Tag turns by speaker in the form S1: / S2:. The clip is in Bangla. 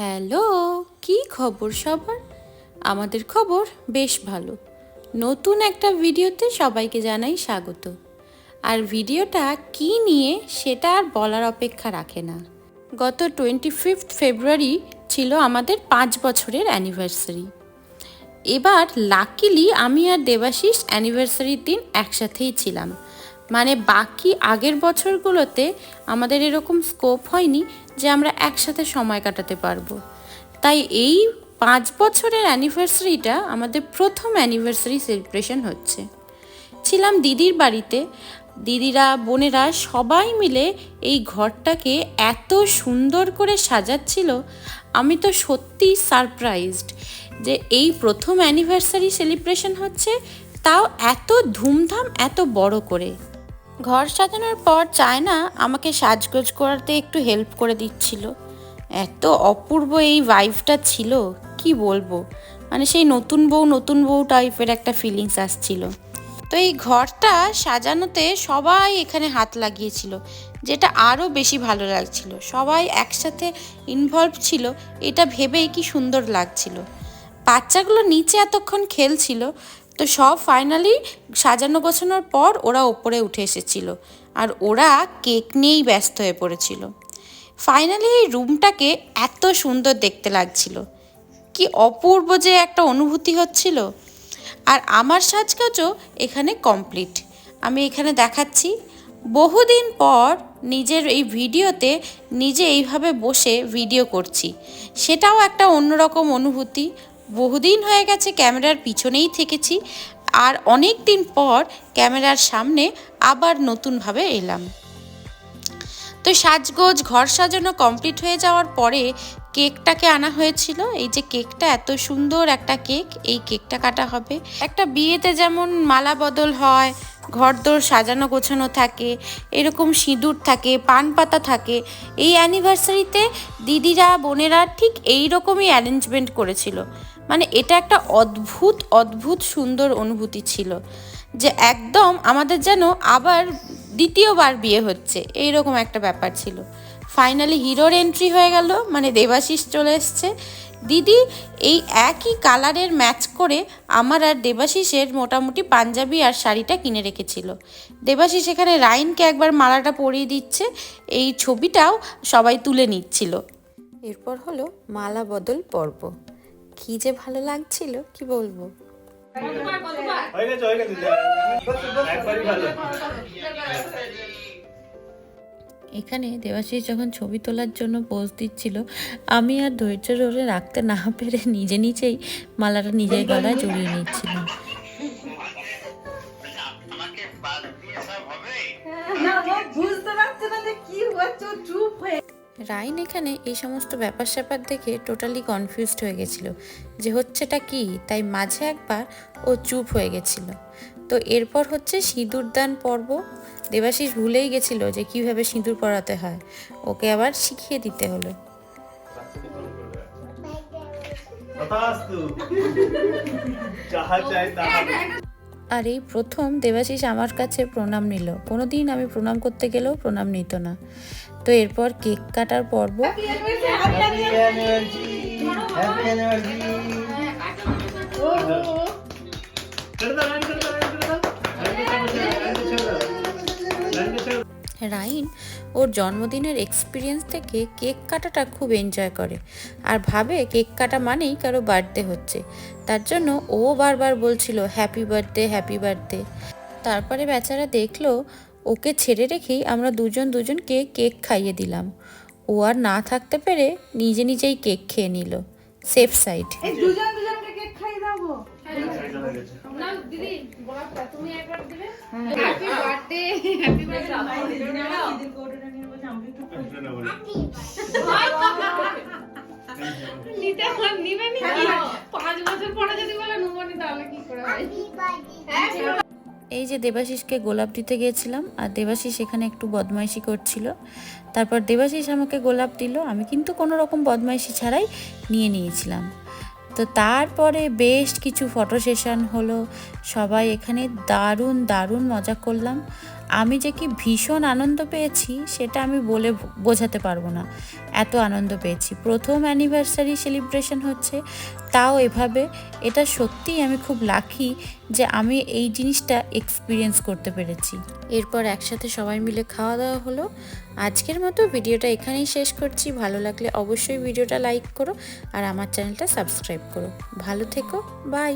S1: হ্যালো, কি খবর সবার? আমাদের খবর বেশ ভালো। নতুন একটা ভিডিওতে সবাইকে জানাই স্বাগত। আর ভিডিওটা কি নিয়ে সেটা আর বলার অপেক্ষা রাখে না। গত টোয়েন্টি ফিফথ ফেব্রুয়ারি ছিল আমাদের পাঁচ বছরের অ্যানিভার্সারি এবার লাকিলি আমি আর দেবাশিস অ্যানিভার্সারির দিন একসাথেই ছিলাম। মানে বাকি আগের বছরগুলোতে আমাদের এরকম স্কোপ হয়নি যে আমরা একসাথে সময় কাটাতে পারব। তাই এই পাঁচ বছরের অ্যানিভার্সারিটা আমাদের প্রথম অ্যানিভার্সারি সেলিব্রেশন হচ্ছে। ছিলাম দিদির বাড়িতে। দিদিরা, বোনেরা সবাই মিলে এই ঘরটাকে এত সুন্দর করে সাজাচ্ছিল, আমি তো সত্যিই সারপ্রাইজড যে এই প্রথম অ্যানিভার্সারি সেলিব্রেশন হচ্ছে, তাও এত ধুমধাম, এত বড় করে। ঘর সাজানোর পর চায় না আমাকে সাজগোজ করাতে একটু হেল্প করে দিচ্ছিল। এত অপূর্ব এই ভাইভটা ছিল, কি বলব? মানে সেই নতুন বউ নতুন বউ টাইপের একটা ফিলিংস আসছিল। তো এই ঘরটা সাজানোতে সবাই এখানে হাত লাগিয়েছিল, যেটা আরও বেশি ভালো লাগছিল। সবাই একসাথে ইনভলভ ছিল, এটা ভেবেই কি সুন্দর লাগছিল। বাচ্চাগুলো নিচে এতক্ষণ খেলছিল তো সব ফাইনালি সাজানো গোছানোর পর ওরা ওপরে উঠে এসেছিল। আর ওরা কেক নিয়েই ব্যস্ত হয়ে পড়েছিল। ফাইনালি এই রুমটাকে এত সুন্দর দেখতে লাগছিল। কি অপূর্ব যে একটা অনুভূতি হচ্ছিল। আর আমার সাজকাজও এখানে কমপ্লিট আমি এখানে দেখাচ্ছি, বহুদিন পর নিজের এই ভিডিওতে নিজে এইভাবে বসে ভিডিও করছি। সেটাও একটা অন্যরকম অনুভূতি। বহুদিন হয়ে গেছে ক্যামেরার পিছনেই থেকেছি আর অনেক দিন পর ক্যামেরার সামনে আবার নতুনভাবে এলাম। তো সাজগোজ, ঘর সাজানো কমপ্লিট হয়ে যাওয়ার পরে কেকটাকে আনা হয়েছিল। এই যে কেকটা, এত সুন্দর একটা কেক, এই কেকটা কাটা হবে। একটা বিয়েতে যেমন মালা বদল হয়, ঘরদোর সাজানো গোছানো থাকে, এরকম সিঁদুর থাকে, পান পাতা থাকে, এই অ্যানিভার্সারিতে দিদিরা, বোনেরা ঠিক এই রকমই অ্যারেঞ্জমেন্ট করেছিল। মানে এটা একটা অদ্ভুত অদ্ভুত সুন্দর অনুভূতি ছিল যে একদম আমাদের যেন আবার দ্বিতীয়বার বিয়ে হচ্ছে। এইরকম একটা ব্যাপার ছিল। ফাইনালি হিরোর এন্ট্রি হয়ে গেল মানে দেবাশিস চলে এসছে। দিদি, এই একই কালারের ম্যাচ করে আমার আর দেবাশিসের মোটামুটি পাঞ্জাবি আর শাড়িটা কিনে রেখেছিল। দেবাশিস এখানে রাইনকে একবার মালাটা পরিয়ে দিচ্ছে, এই ছবিটাও সবাই তুলে নিচ্ছিল। এরপর হলো মালা বদল পর্ব। কি যে ভালো লাগছিল কি বলব? এখানে দেবাশিস যখন ছবি তোলার জন্য পোজ দিচ্ছিল আমি আর ধৈর্য ধরে রাখতে না পেরে নিজে নিজেই মালাটা নিজের গলায় জড়িয়ে নিচ্ছিলাম।
S2: বুঝতে পারছে না যে কি হচ্ছে চুপ হয়ে
S1: রাইন এখানে এই সমস্ত ব্যাপার স্যাপার দেখে টোটালি কনফিউজড হয়ে গেছিল যে হচ্ছেটা কি? তাই মাঝে একবার ও চুপ হয়ে গেছিল। তো এরপর হচ্ছে সিঁদুরদান পর্ব। দেবাশিস ভুলেই গেছিল যে কীভাবে সিঁদুর পরাতে হয়। ওকে আবার শিখিয়ে দিতে হলো।
S3: তাহা
S1: আর এই প্রথম দেবাশিস আমার কাছে প্রণাম নিল। কোনো দিন আমি প্রণাম করতে গেলেও প্রণাম নিত না। তো এরপর কেক কাটার পর্ব
S3: হ্যাপি
S1: রাইন ওর জন্মদিনের এক্সপিরিয়েন্স থেকে কেক কাটাটা খুব এনজয় করে। আর ভাবে কেক কাটা মানেই কারও বার্থডে হচ্ছে। তার জন্য ও বারবার বলছিল হ্যাপি বার্থডে হ্যাপি বার্থডে তারপরে বেচারা দেখল, ওকে ছেড়ে রেখেই আমরা দুজন দুজনকে কেক খাইয়ে দিলাম। ও আর না থাকতে পেরে নিজে নিজেই কেক খেয়ে নিল। সেফ সাইড
S2: দুজন দুজনকে কেক খাইয়ে দাও
S3: সাইডে হয়ে। গেছে একটু নেব। না।
S4: নিতে আমার নিবে নি? পাঁচ বছর পরে যদি বলে নেব নি তাহলে কি করে হয়?
S1: এই যে দেবাশিসকে গোলাপ দিতে গিয়েছিলাম আর দেবাশিস এখানে একটু বদমাইশি করছিল। তারপর দেবাশিস আমাকে গোলাপ দিল আমি কিন্তু কোনো রকম বদমাইশি ছাড়াই নিয়ে নিয়েছিলাম। তো তারপরে বেশ কিছু ফটো সেশন হলো। সবাই এখানে দারুণ দারুণ মজা করলাম। আমি যে কি ভীষণ আনন্দ পেয়েছি, সেটা আমি বলে বোঝাতে পারব না। এত আনন্দ পেয়েছি। প্রথম অ্যানিভার্সারি সেলিব্রেশন হচ্ছে, তাও এভাবে। এটা সত্যিই আমি খুব লাকি যে আমি এই জিনিসটা এক্সপিরিয়েন্স করতে পেরেছি। এরপর একসাথে সবাই মিলে খাওয়া দাওয়া হলো। আজকের মতো ভিডিওটা এখানেই শেষ করছি। ভালো লাগলে অবশ্যই ভিডিওটা লাইক করো আর আমার চ্যানেলটা সাবস্ক্রাইব করো। ভালো থেকো বাই